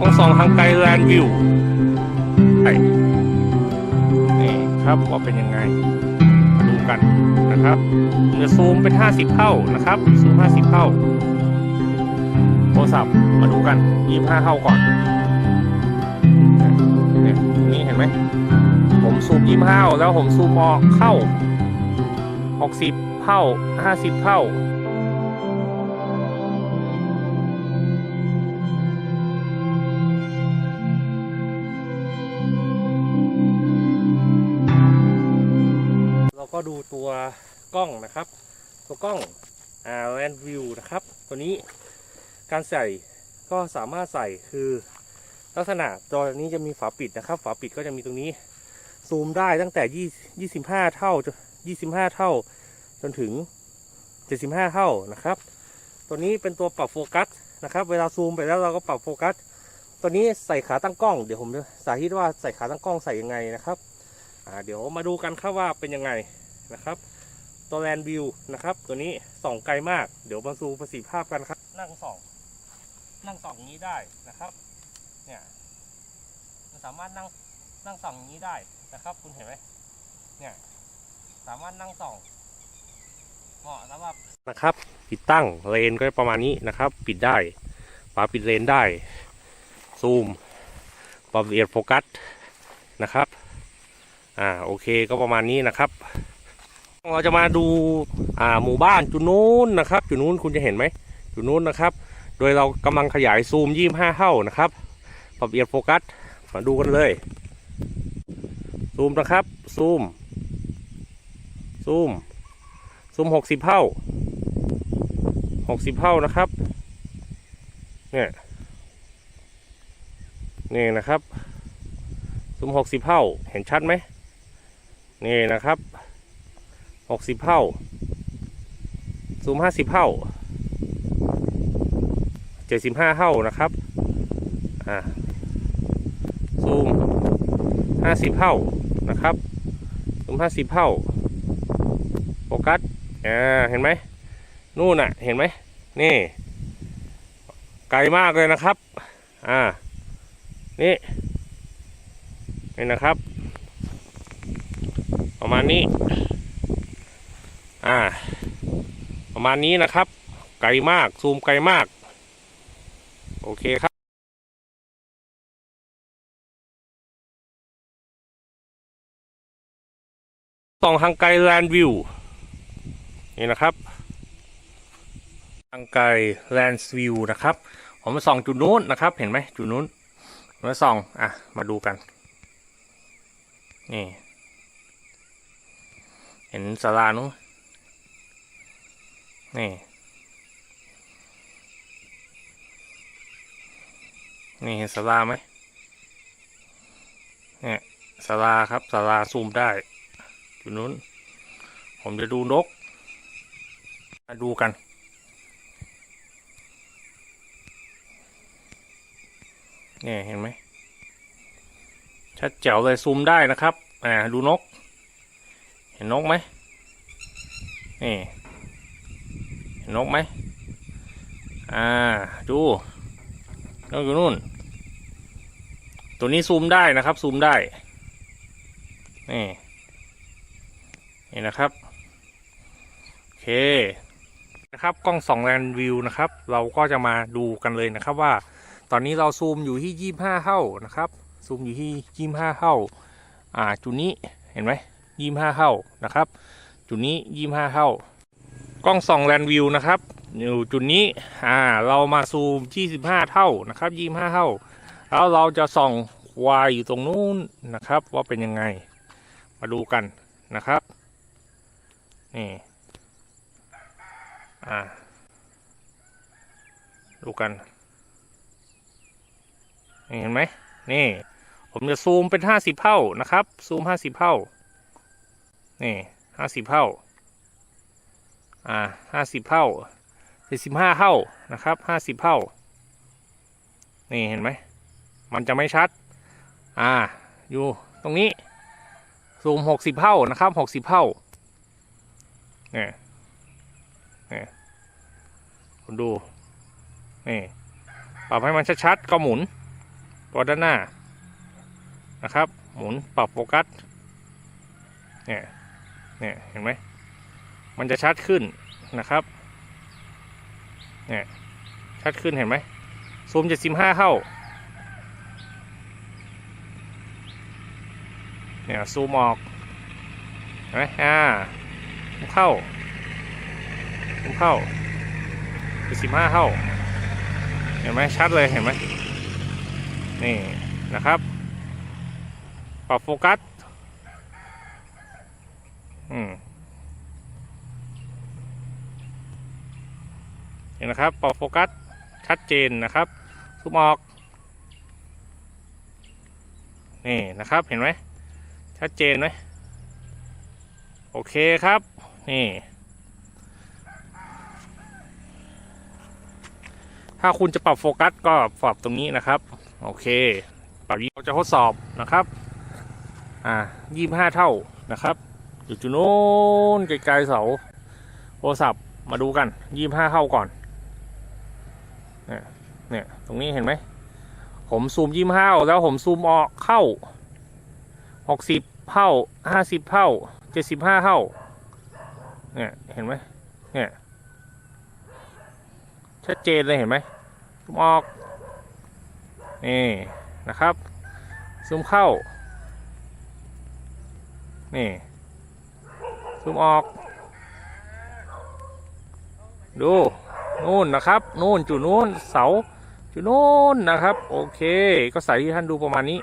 กล้องส่องทางไกลแลนด์วิวใช่นี่ครับว่าเป็นยังไงดูกันนะครับผมจะซูมเป็น 50 เท่านะครับซูม 50 เท่า โทรศัพท์มาดูกัน 25 เท่าก่อนเนี่ยนี่เห็นไหม ผมซูม 25เท่าแล้วผมซูมออกเข้า 60 เท่า 50 เท่า ดูตัวกล้องนะครับ ตัวกล้องอ่าแลนวิวนะครับ ตัวนี้การใส่ก็สามารถใส่คือลักษณะตัวนี้จะมีฝาปิดนะครับ ฝาปิดก็จะมีตรงนี้ ซูมได้ตั้งแต่ 20 25 เท่าจน25 เท่า จนถึง 75 เท่านะครับ ตัวนี้เป็นตัวปรับโฟกัสนะครับ เวลาซูมไปแล้วเราก็ปรับโฟกัส ตัวนี้ใส่ขาตั้งกล้อง เดี๋ยวผมสาธิตว่าใส่ขาตั้งกล้องใส่ยังไงนะครับเดี๋ยวมาดูกันครับว่าเป็นยังไง นะครับตัวแลนวิวนะครับ ตัวนี้ส่องไกลมาก เดี๋ยวมาดูประสิทธิภาพกันครับ นั่งส่อง นั่งส่องนี้ได้นะครับ เนี่ยมันสามารถนั่งนั่งส่องอย่างนี้ได้นะครับ คุณเห็นไหมเนี่ยสามารถนั่งส่องเหมาะสำหรับนะครับ ปิดตั้งเลนก็ประมาณนี้นะครับ ปิดได้ฝาปิดเลนได้ ซูมปรับละเอียดโฟกัสนะครับ อ่าโอเคก็ประมาณนี้นะครับ เราจะมาดูอ่าหมู่บ้านจุดนู้นนะครับจุดนู้นคุณจะเห็นไหมจุดนู้นนะครับ โดยเรากำลังขยายซูมยี่ห้าเท่านะครับปรับละเอียดโฟกัสมาดูกันเลย ซูมนะครับ ซูม ซูม ซูมหกสิบเท่าหกสิบเท่านะครับ เนี่ยนี่นะครับ ซูมหกสิบเท่าเห็นชัดไหมนี่นะครับ หกสิบเท่า ซูมห้าสิบเท่าเจ็ดสิบห้าเท่านะครับอ่าซูมห้าสิบเท่านะครับ ซูมห้าสิบเท่าโฟกัสอ่าเห็นไหมนู่นน่ะ เห็นไหมนี่ ไกลมากเลยนะครับ อ่า นี่ นี่นะครับ ประมาณนี้ อ่า ประมาณนี้นะครับ ไกลมาก ซูมไกลมาก โอเคครับส่องทางไกลแลนด์วิวนี่นะครับทางไกลแลนด์วิวนะครับ ผมมาส่องจุดนู้นนะครับ เห็นไหมจุดนู้นมมาส่องอะมาดูกันนี่เห็นศาลานู้น นี่ นี่เห็นศาลาไหมเนี่ยศาลาครับศาลาซูมได้อยู่นู้น ผมจะดูนก มาดูกัน เนี่ยเห็นไหม ชัดแจ๋วเลยซูมได้นะครับ อ่า ดูนก เห็นนกไหมนี่ นกไหมอ่าดูนกอยู่นู่น ตัวนี้ซูมได้นะครับ ซูมได้ นี่ นี่นะครับ โอเคนะครับกล้องสองแลนวิวนะครับ เราก็จะมาดูกันเลยนะครับว่า ตอนนี้เราซูมอยู่ที่ยี่ห้าเท่านะครับ ซูมอยู่ที่ยี่ห้าเท่า อ่าจุดนี้เห็นไหมยี่ห้าเท่านะครับ จุดนี้ยี่ห้าเท่า กล้องส่องแลนวิวนะครับอยู่จุดนี้อ่าเรามาซูมยี่สิบห้าเท่านะครับยี่ห้าเท่า แล้วเราจะส่องวายอยู่ตรงนู้นนะครับ ว่าเป็นยังไงมาดูกันนะครับนี่อ่าดูกันนี่เห็นไหมนี่ ผมจะซูมเป็นห้าสิบเท่านะครับ ซูมห้าสิบเท่านี่ห้าสิบเท่า อ่าห้าสิบเท่าเจ็ดสิบห้าเท่านะครับห้าสิบเท่า นี่เห็นไหม มันจะไม่ชัด อ่า อยู่ตรงนี้ ซูมหกสิบเท่านะครับหกสิบเท่าเนี่ยเนี่ยคุณดู นี่ปรับให้มันชัดๆก็หมุนตัวด้านหน้านะครับ หมุนปรับโฟกัสเนี่ยเนี่ยเห็นไหม มันจะชัดขึ้นนะครับเนี่ยชัดขึ้นเห็นไหมซูมจะสิบห้าเข้าเนี่ยซูมออกเห็นไหมอ่าซูมเข้าซูมเข้าสิบห้าเข้าเห็นไหมชัดเลยเห็นไหมนี่นะครับปรับโฟกัสอืม เห็นนะครับปรับโฟกัสชัดเจนนะครับซูมออกนี่นะครับเห็นไหมชัดเจนไหมโอเคครับนี่ถ้าคุณจะปรับโฟกัสก็ปรับตรงนี้นะครับ โอเคปรับนี้เราจะทดสอบนะครับ อ่ายี่ห้าเท่านะครับอยู่จุดโน้นไกลๆเสาโทรศัพท์มาดูกันยี่ห้าเท่าก่อน เนี่ย ตรงนี้เห็นไหม ผมซูมยี่ห้าแล้วผมซูมออกเข้าหกสิบเท่าห้าสิบเท่าเจ็ดสิบห้าเท่าเนี่ยเห็นไหมเนี่ยชัดเจนเลยเห็นไหมซูมออกนี่นะครับ ซูมเข้า นี่ ซูมออก ดู นู่นนะครับ นู่นจุดนู่นเสา จุดนู่นนะครับ โอเค ก็ใส่ที่ท่านดูประมาณนี้